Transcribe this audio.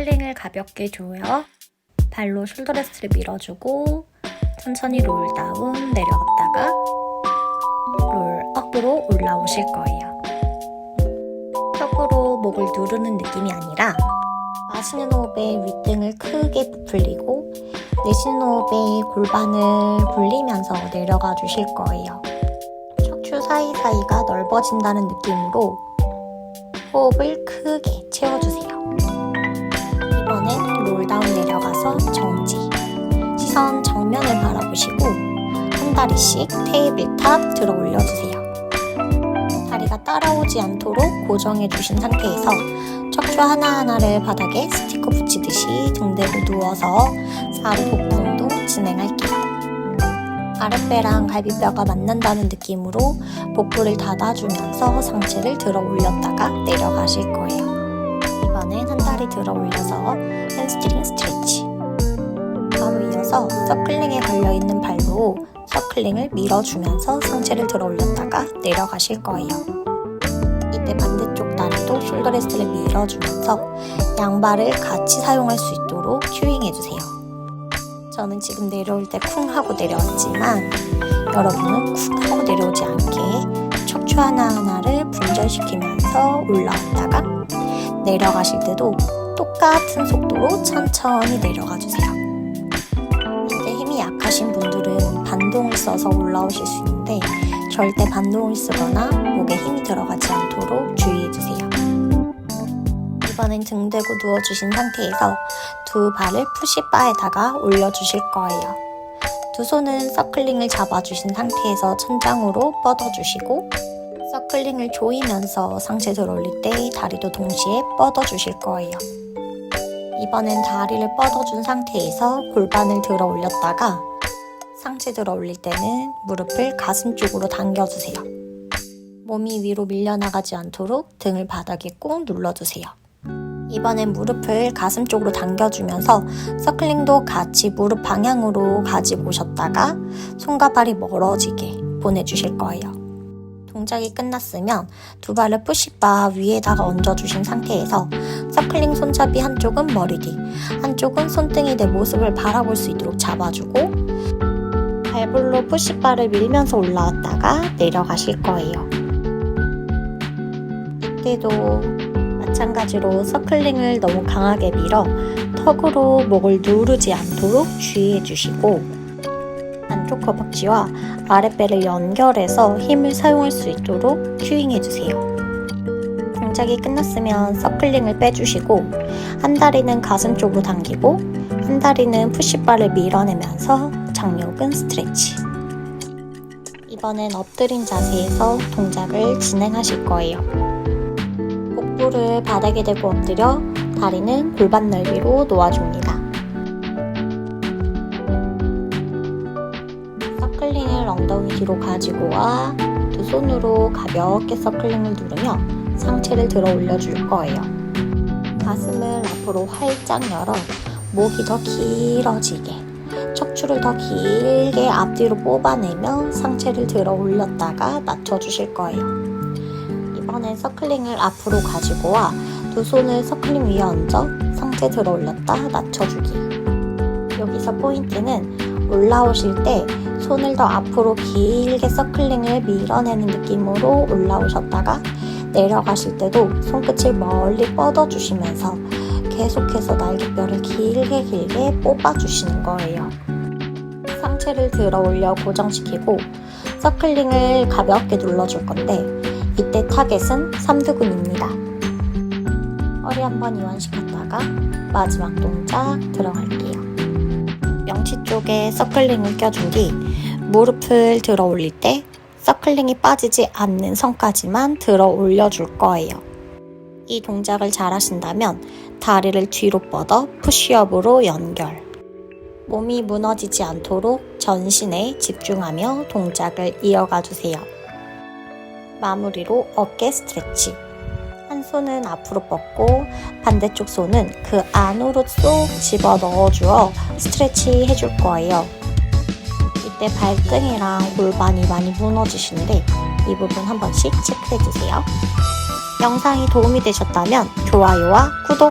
서클링을 가볍게 조여 발로 숄더 레스트를 밀어주고 천천히 롤 다운 내려갔다가 롤 업으로 올라오실 거예요. 턱으로 목을 누르는 느낌이 아니라 마시는 호흡에 윗등을 크게 부풀리고 내쉬는 호흡에 골반을 굴리면서 내려가 주실 거예요. 척추 사이사이가 넓어진다는 느낌으로 호흡을 크게 채워주세요. 롤다운 내려가서 정지. 시선 정면을 바라보시고 한 다리씩 테이블 탑 들어 올려주세요. 다리가 따라오지 않도록 고정해 주신 상태에서 척추 하나하나를 바닥에 스티커 붙이듯이 등 대고 누워서 복부 운동 진행할게요. 아랫배랑 갈비뼈가 만난다는 느낌으로 복부를 닫아주면서 상체를 들어 올렸다가 내려가실 거예요. 이번엔 한 다리 들어 올려서 햄스트링 스트레치. 바로 이어서 서클링에 걸려있는 발로 서클링을 밀어주면서 상체를 들어 올렸다가 내려가실 거예요. 이때 반대쪽 다리도 숄더 레스트를 밀어주면서 양발을 같이 사용할 수 있도록 큐잉해주세요. 저는 지금 내려올 때 쿵 하고 내려왔지만 여러분은 쿵 하고 내려오지 않게 척추 하나하나를 분절시키면서 올라왔다가 내려가실 때도 똑같은 속도로 천천히 내려가 주세요. 이때 힘이 약하신 분들은 반동을 써서 올라오실 수 있는데 절대 반동을 쓰거나 목에 힘이 들어가지 않도록 주의해 주세요. 이번엔 등 대고 누워주신 상태에서 두 발을 푸시바에다가 올려주실 거예요. 두 손은 서클링을 잡아주신 상태에서 천장으로 뻗어주시고 서클링을 조이면서 상체 들어 올릴 때 다리도 동시에 뻗어주실 거예요. 이번엔 다리를 뻗어준 상태에서 골반을 들어 올렸다가 상체 들어 올릴 때는 무릎을 가슴 쪽으로 당겨주세요. 몸이 위로 밀려나가지 않도록 등을 바닥에 꾹 눌러주세요. 이번엔 무릎을 가슴 쪽으로 당겨주면서 서클링도 같이 무릎 방향으로 가지고 오셨다가 손과 발이 멀어지게 보내주실 거예요. 동작이 끝났으면 두 발을 푸시바 위에다가 얹어주신 상태에서 서클링 손잡이 한쪽은 머리 뒤, 한쪽은 손등이 내 모습을 바라볼 수 있도록 잡아주고 발볼로 푸시바를 밀면서 올라왔다가 내려가실 거예요. 이때도 마찬가지로 서클링을 너무 강하게 밀어 턱으로 목을 누르지 않도록 주의해 주시고 안쪽 허벅지와 아랫배를 연결해서 힘을 사용할 수 있도록 큐잉해 주세요. 동작이 끝났으면 서클링을 빼주시고 한 다리는 가슴 쪽으로 당기고 한 다리는 푸시바를 밀어내면서 장요근 스트레치. 이번엔 엎드린 자세에서 동작을 진행하실 거예요. 복부를 바닥에 대고 엎드려 다리는 골반 넓이로 놓아줍니다. 엉덩이 뒤로 가지고 와 두 손으로 가볍게 서클링을 누르며 상체를 들어 올려줄 거예요. 가슴을 앞으로 활짝 열어 목이 더 길어지게 척추를 더 길게 앞뒤로 뽑아내며 상체를 들어 올렸다가 낮춰주실 거예요. 이번엔 서클링을 앞으로 가지고 와 두 손을 서클링 위에 얹어 상체 들어 올렸다 낮춰주기. 여기서 포인트는 올라오실 때 손을 더 앞으로 길게 서클링을 밀어내는 느낌으로 올라오셨다가 내려가실 때도 손끝을 멀리 뻗어주시면서 계속해서 날개뼈를 길게 길게 뽑아주시는 거예요. 상체를 들어 올려 고정시키고 서클링을 가볍게 눌러줄 건데 이때 타겟은 삼두근입니다. 허리 한번 이완시켰다가 마지막 동작 들어갈게요. 명치 쪽에 서클링을 껴준 뒤 무릎을 들어 올릴 때 서클링이 빠지지 않는 선까지만 들어 올려줄 거예요. 이 동작을 잘 하신다면 다리를 뒤로 뻗어 푸시업으로 연결. 몸이 무너지지 않도록 전신에 집중하며 동작을 이어가 주세요. 마무리로 어깨 스트레치. 한 손은 앞으로 뻗고 반대쪽 손은 그 안으로 쏙 집어 넣어주어 스트레치 해줄 거예요. 이때 발등이랑 골반이 많이 무너지시는데 이 부분 한 번씩 체크해 주세요. 영상이 도움이 되셨다면 좋아요와 구독